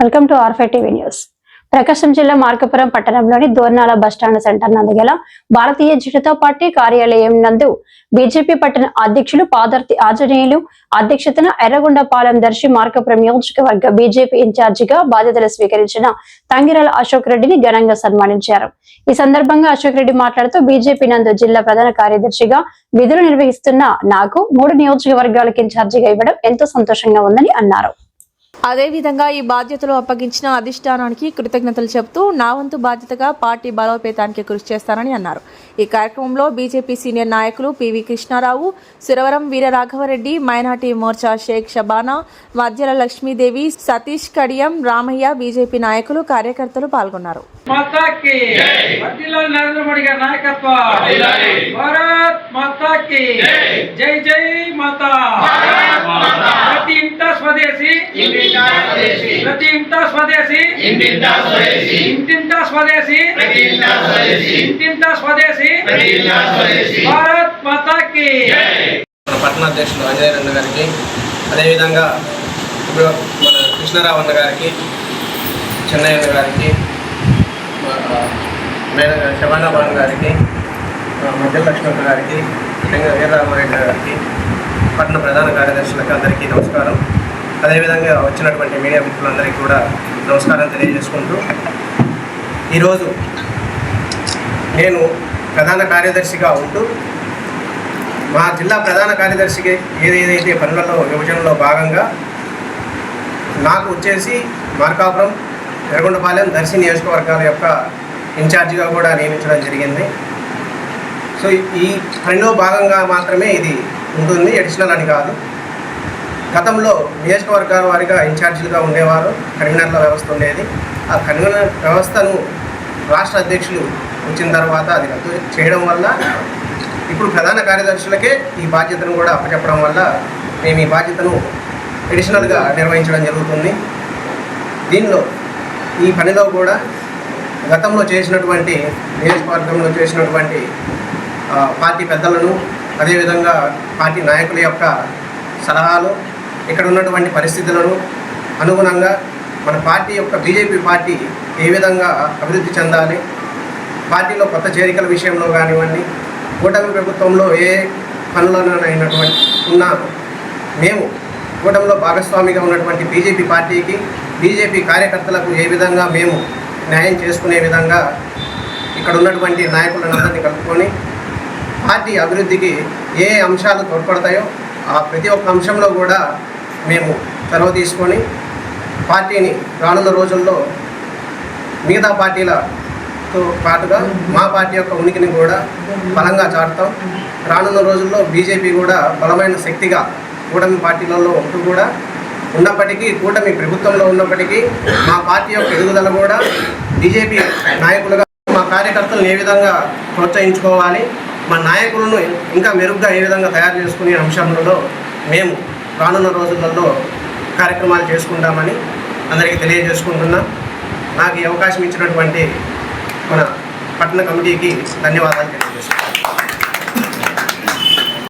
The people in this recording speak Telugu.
వెల్కమ్ టు ఆర్ఫై టీవీ న్యూస్. ప్రకాశం జిల్లా మార్కపురం పట్టణంలోని దోర్నాల బస్టాండ్ సెంటర్ నందు గల భారతీయ జనతా పార్టీ కార్యాలయం నందు బీజేపీ పట్టణ అధ్యక్షులు పాదర్తి ఆంజనేయులు అధ్యక్షతన ఎర్రగొండపాలెం దర్శి మార్కపురం నియోజకవర్గ బీజేపీ ఇన్ఛార్జిగా బాధ్యతలు స్వీకరించిన తంగిరాల అశోక్ రెడ్డిని ఘనంగా సన్మానించారు. ఈ సందర్భంగా అశోక్ రెడ్డి మాట్లాడుతూ బీజేపీ నందు జిల్లా ప్రధాన కార్యదర్శిగా విధులు నిర్వహిస్తున్న నాకు మూడు నియోజకవర్గాలకు ఇన్ఛార్జిగా ఇవ్వడం ఎంతో సంతోషంగా ఉందని అన్నారు. అదేవిధంగా ఈ బాధ్యతలు అప్పగించిన అధిష్టానానికి కృతజ్ఞతలు చెబుతూ నా వంతు బాధ్యతగా పార్టీ బలోపేతానికి కృషి చేస్తానని అన్నారు. ఈ కార్యక్రమంలో బీజేపీ సీనియర్ నాయకులు పివి కృష్ణారావు సురవరం వీరరాఘవరెడ్డి మైనార్టీ మోర్చా షేక్ షబానా మధ్యల లక్ష్మీదేవి సతీష్ కడియం రామయ్య బీజేపీ నాయకులు కార్యకర్తలు పాల్గొన్నారు. మాతా స్వదేశీ ప్రతి ఇంట స్వదేశీ ఇంటింట స్వదేశీ. ఇంటింట స్వదేశీ భారత్ మాతా కి మన పట్టణ అధ్యక్షులు అంజనేయ అన్న గారికి అదేవిధంగా ఇప్పుడు మన కృష్ణారావు అన్న గారికి చెన్నయ్య అన్న గారికి మన మేడ శబానా బాన్ గారికి మధ్య లక్ష్మణ గారికి ముఖ్యంగా వీరరామారెడ్డి గారికి పట్టణ ప్రధాన కార్యదర్శులకు అందరికీ నమస్కారం. అదేవిధంగా వచ్చినటువంటి మీడియా మిత్రులందరికీ కూడా నమస్కారం తెలియజేసుకుంటూ ఈరోజు నేను ప్రధాన కార్యదర్శిగా ఉంటూ మా జిల్లా ప్రధాన కార్యదర్శికి ఏదేదైతే పనులలో విభజనలో భాగంగా నాకు వచ్చేసి మార్కాపురం ఎర్రగొండపాలెం దర్శి నియోజకవర్గాల యొక్క ఇన్ఛార్జిగా కూడా నియమించడం జరిగింది. సో ఈ పనిలో భాగంగా మాత్రమే ఇది ఉంటుంది అడిషనల్ అని కాదు. గతంలో నియోజకవర్గాల వారిగా ఇన్ఛార్జీలుగా ఉండేవారు. కన్వీనర్ల వ్యవస్థ ఉండేది. ఆ కన్వీనర్ వ్యవస్థను రాష్ట్ర అధ్యక్షులు వచ్చిన తర్వాత అది రద్దు చేయడం వల్ల ఇప్పుడు ప్రధాన కార్యదర్శులకే ఈ బాధ్యతను కూడా అప్పచెప్పడం వల్ల మేము ఈ బాధ్యతను అడిషనల్గా నిర్వహించడం జరుగుతుంది. దీనిలో ఈ పనిలో కూడా గతంలో చేసినటువంటి నియోజకవర్గంలో చేసినటువంటి పార్టీ పెద్దలను అదేవిధంగా పార్టీ నాయకుల యొక్క సలహాలు ఇక్కడ ఉన్నటువంటి పరిస్థితులను అనుగుణంగా మన పార్టీ యొక్క బీజేపీ పార్టీ ఏ విధంగా అభివృద్ధి చెందాలి పార్టీలో కొత్త చేరికల విషయంలో కానివ్వండి కూటమి ప్రభుత్వంలో ఏ పనులనైనటువంటి ఉన్న మేము కూటమిలో భాగస్వామిగా ఉన్నటువంటి బీజేపీ పార్టీకి బీజేపీ కార్యకర్తలకు ఏ విధంగా మేము న్యాయం చేసుకునే విధంగా ఇక్కడ ఉన్నటువంటి నాయకులను అందరినీ కలుపుకొని పార్టీ అభివృద్ధికి ఏ అంశాలు తోడ్పడతాయో ఆ ప్రతి ఒక్క అంశంలో కూడా మేము చొరవ తీసుకొని పార్టీని రానున్న రోజుల్లో మిగతా పార్టీలతో పాటుగా మా పార్టీ యొక్క ఉనికిని కూడా బలంగా చాటుతాం. రానున్న రోజుల్లో బీజేపీ కూడా బలమైన శక్తిగా కూటమి పార్టీలలో ఉంటూ కూడా ఉన్నప్పటికీ కూటమి ప్రభుత్వంలో ఉన్నప్పటికీ మా పార్టీ యొక్క ఎదుగుదల కూడా బీజేపీ నాయకులుగా మా కార్యకర్తలను ఏ విధంగా ప్రోత్సహించుకోవాలి మా నాయకులను ఇంకా మెరుగ్గా ఏ విధంగా తయారు చేసుకునే అంశంలో మేము రానున్న రోజులలో కార్యక్రమాలు చేసుకుంటామని అందరికీ తెలియజేసుకుంటున్నాం. నాకు ఈ అవకాశం ఇచ్చినటువంటి మన పట్టణ కమిటీకి ధన్యవాదాలు తెలియజేస్తున్నాను.